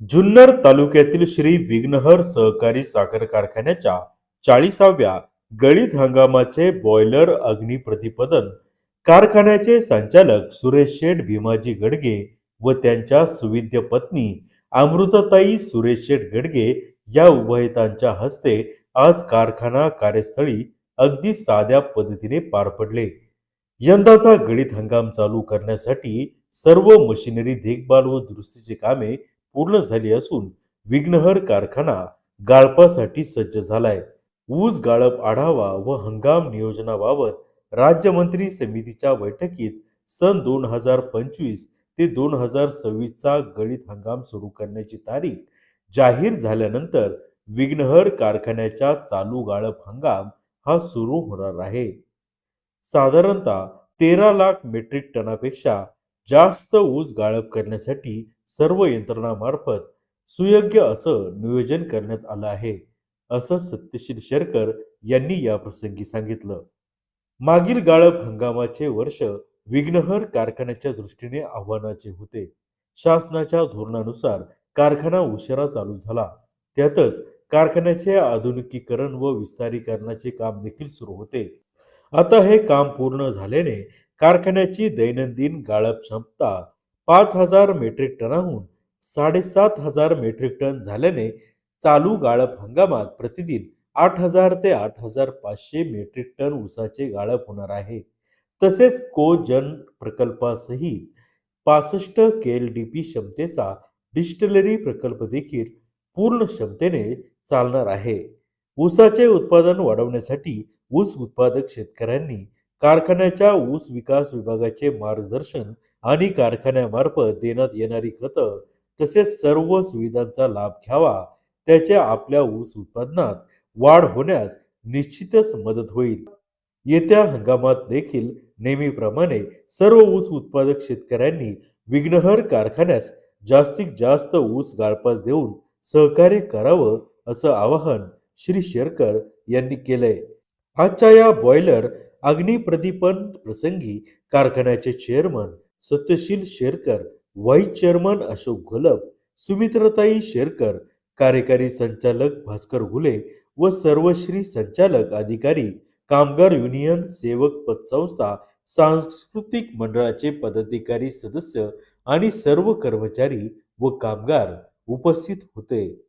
जुन्नर तालुक्यातील श्री विघ्नहर सहकारी साखर कारखान्याच्या चाळीसाव्या गळीत हंगामाचे बॉयलर अग्निप्रतिपदन कारखान्याचे संचालक सुरेश शेठ भीमाजी गडगे व त्यांच्या सुविद्य पत्नी अमृतताई सुरेश शेठ गडगे या उभयतांच्या हस्ते आज कारखाना कार्यस्थळी अगदी साध्या पद्धतीने पार पडले. यंदाचा गळीत हंगाम चालू करण्यासाठी सर्व मशिनरी देखभाल व दुरुस्तीची कामे पूर्ण झाली असून विघ्नहर कारखाना गाळपासाठी सज्ज झालाय. ऊस गाळप आढावा व हंगाम नियोजनाबाबत राज्यमंत्री समितीच्या बैठकीत सन दोन हजार पंचवीस ते दोन हजार सव्वीसचा गळीत हंगाम सुरू करण्याची तारीख जाहीर झाल्यानंतर विघ्नहर कारखान्याच्या चालू गाळप हंगाम हा सुरू होणार आहे. साधारणतः तेरा लाख मेट्रिक टनापेक्षा जास्त ऊस गाळप करण्यासाठी सर्व यंत्रणामार्फत सुयोग्य असं नियोजन करण्यात आलं आहे असं सत्यशील शेरकर यांनी या प्रसंगी सांगितलं. मागील गाळप हंगामाचे वर्ष विघ्नहर कारखान्याच्या दृष्टीने आव्हानाचे होते. शासनाच्या धोरणानुसार कारखाना उशिरा चालू झाला. त्यातच कारखान्याचे आधुनिकीकरण व विस्तारीकरणाचे काम देखील सुरू होते. आता हे काम पूर्ण झाल्याने कारखान्याची दैनंदिन गाळप क्षमता पाच हजार मेट्रिक टनाहून साडेसात हजार मेट्रिक टन झाल्याने चालू गाळप हंगामात प्रतिदिन आठ हजार ते आठ हजार पाचशे मेट्रिक टन ऊसाचे गाळप होणार आहे. तसेच कोजन प्रकल्पासहित पासष्ट के एल डी पी क्षमतेचा डिस्टलरी प्रकल्प देखील पूर्ण क्षमतेने चालणार आहे. ऊसाचे उत्पादन वाढवण्यासाठी ऊस उत्पादक शेतकऱ्यांनी कारखान्याच्या ऊस विकास विभागाचे मार्गदर्शन आणि कारखान्यामार्फत देण्यात येणारी खतं तसेच सर्व सुविधांचा लाभ घ्यावा. त्याच्या आपल्या ऊस उत्पादनात वाढ होण्यास निश्चितच मदत होईल. येत्या हंगामात देखील नेहमीप्रमाणे सर्व ऊस उत्पादक शेतकऱ्यांनी विघ्नहर कारखान्यास जास्तीत जास्त ऊस गाळपास देऊन सहकार्य करावं असं आवाहन श्री शेरकर यांनी केलंय. आजच्या या बॉयलर अग्निप्रदीपन प्रसंगी कारखान्याचे chairman Satyasheel Sherkar vice chairman Ashok Gholap सुमित्रताई Sherkar कार्यकारी संचालक भास्कर घुले व सर्वश्री संचालक अधिकारी कामगार युनियन सेवक पतसंस्था सांस्कृतिक मंडळाचे पदाधिकारी सदस्य आणि सर्व कर्मचारी व कामगार उपस्थित होते.